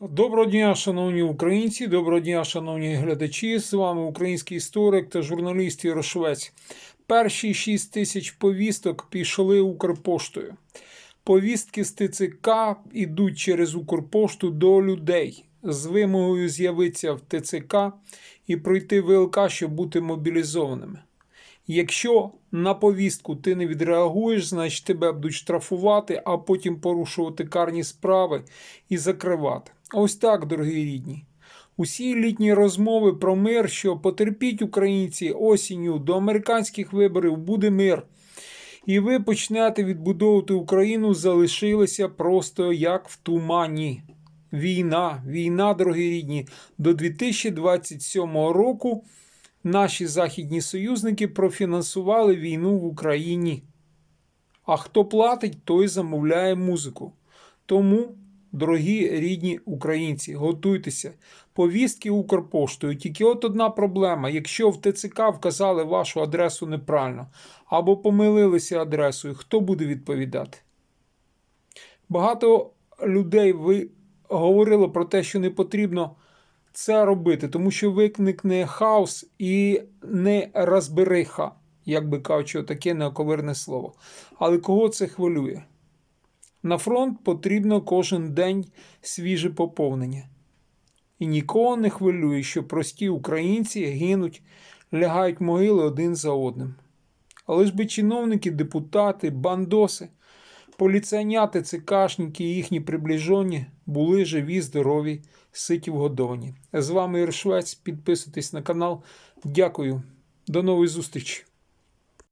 Доброго дня, шановні українці, доброго дня, шановні глядачі. З вами український історик та журналіст Ярошвець. Перші 6 тисяч повісток пішли Укрпоштою. Повістки з ТЦК йдуть через Укрпошту до людей з вимогою з'явитися в ТЦК і пройти ВЛК, щоб бути мобілізованими. Якщо на повістку ти не відреагуєш, значить тебе будуть штрафувати, а потім порушувати карні справи і закривати. Ось так, дорогі рідні. Усі літні розмови про мир, що потерпіть українці осінню до американських виборів буде мир. І ви почнете відбудовувати Україну, залишилися просто як в тумані. Війна, війна, дорогі рідні, до 2027 року наші західні союзники профінансували війну в Україні. А хто платить, той замовляє музику. Тому, дорогі рідні українці, готуйтеся. Повістки Укрпоштою. Тільки от одна проблема: якщо в ТЦК вказали вашу адресу неправильно або помилилися адресою, хто буде відповідати? Багато людей ви говорили про те, що не потрібно це робити, тому що виникне хаос і не розбериха, як би кажучи, таке неоковирне слово. Але кого це хвилює? На фронт потрібно кожен день свіже поповнення. І нікого не хвилює, що прості українці гинуть, лягають могили один за одним. Але ж би чиновники, депутати, бандоси, поліціяняти, цикашники і їхні приближені були живі, здорові, ситі вгодовані. З вами Іршвець. Підписуйтесь на канал. Дякую. До нової зустрічі.